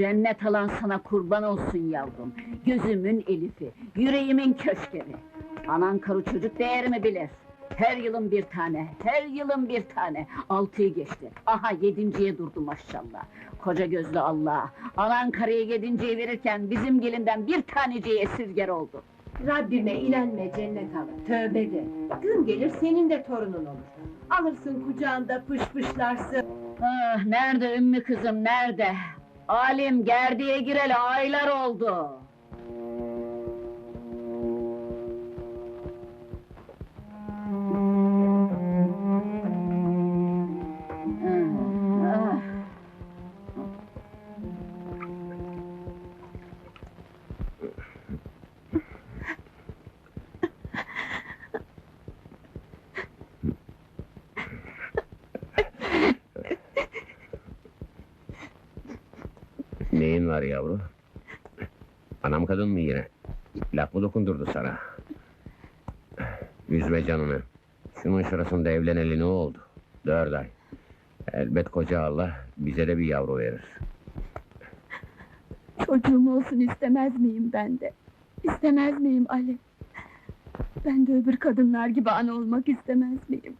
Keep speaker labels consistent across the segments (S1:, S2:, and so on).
S1: Cennet alan sana kurban olsun yavrum. Gözümün elifi, yüreğimin köşkeri. Anan karı çocuk değerimi bilir. Her yılın bir tane, her yılın bir tane. Altıyı geçti. Aha yedinciye durdu maşallah. Koca gözlü Allah. Anan karıya yedinciyi verirken bizim gelinden bir taneciği esirger oldu.
S2: Rabbime inanma cennet alın, tövbe de. Gün gelir senin de torunun olur. Alırsın kucağında pışpışlarsın.
S1: Ah, nerede ümmü kızım, nerede? Alim gerdiğe gireli aylar oldu.
S3: Var yavru? Anam kadın mı yine? Laf mı dokundurdu sana? Üzme canını. Şunun şurasında evleneli ne oldu? Dört ay. Elbet koca Allah bize de bir yavru verir.
S4: Çocuğum olsun istemez miyim ben de? İstemez miyim Ali? Ben de öbür kadınlar gibi ana olmak istemez miyim?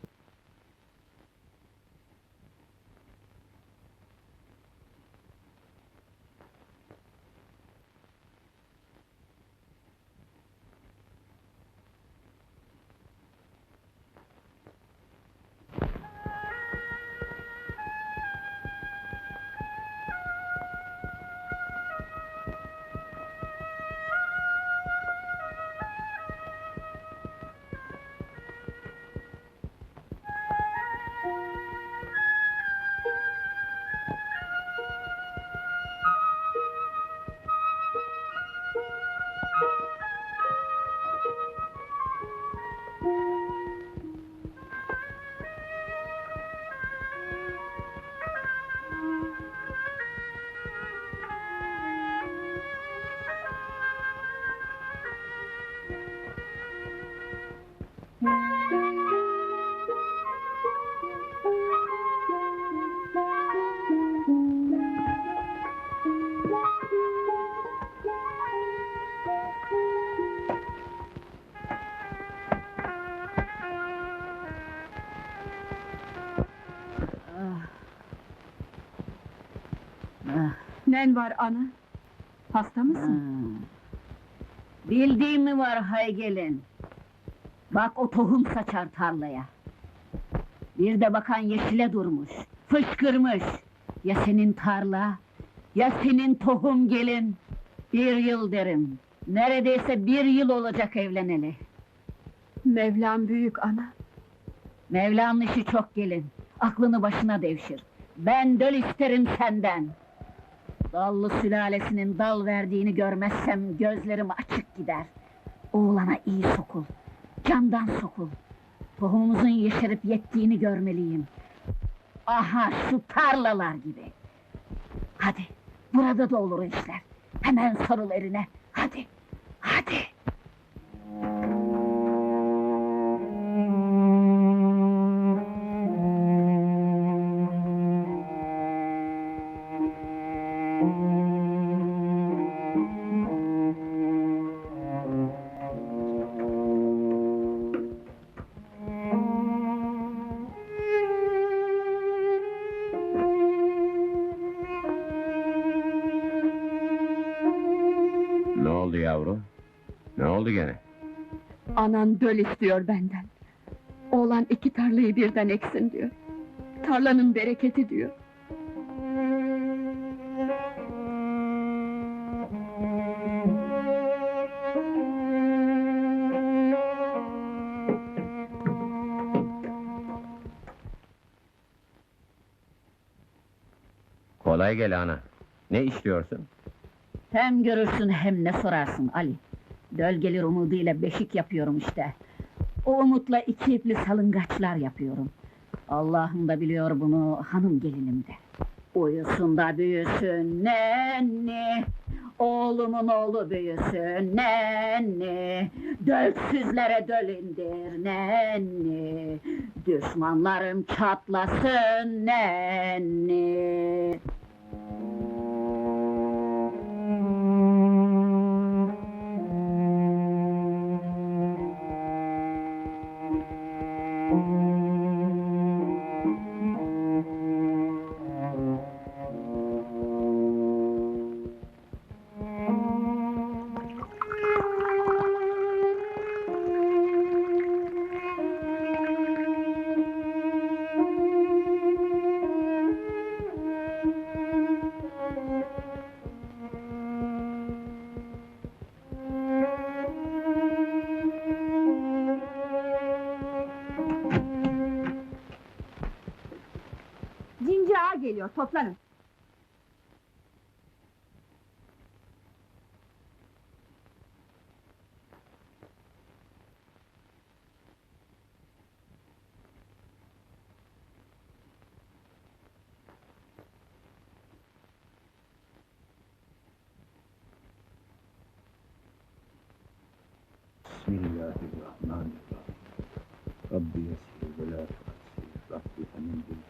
S4: Nen var ana? Hasta mısın?
S1: Bildiğim mi var hay gelin? Bak o tohum saçar tarlaya. Bir de bakan yeşile durmuş, fışkırmış. Ya senin tarla, ya senin tohum gelin. Bir yıl derim. Neredeyse bir yıl olacak evleneli.
S4: Mevlam büyük ana.
S1: Mevla'nın işi çok gelin. Aklını başına devşir. Ben döl isterim senden. Dallı sülalesinin dal verdiğini görmezsem gözlerim açık gider. Oğlana iyi sokul. Candan sokul. Tohumumuzun yeşerip yettiğini görmeliyim. Aha şu tarlalar gibi. Hadi, burada da olur işler. Hemen sarıl erine. Hadi, hadi.
S3: Oldu yavru? Ne oldu gene?
S4: Anan döl istiyor benden. Oğlan iki tarlayı birden eksin diyor. Tarlanın bereketi diyor.
S3: Kolay gel ana. Ne istiyorsun?
S1: Hem görürsün hem ne sorarsın Ali. Döl gelir umuduyla beşik yapıyorum işte. O umutla iki ipli salıngaçlar yapıyorum. Allah'ım da biliyor bunu, hanım gelinim de. Uyusun da büyüsün nenni, oğlumun oğlu büyüsün nenni, dölsüzlere döl indir nenni, düşmanlarım çatlasın nenni.
S4: Geliyor, toplanın.
S5: Bismillahirrahmanirrahim. Rabbi yessir ve la tuassir. Rabbi emin bil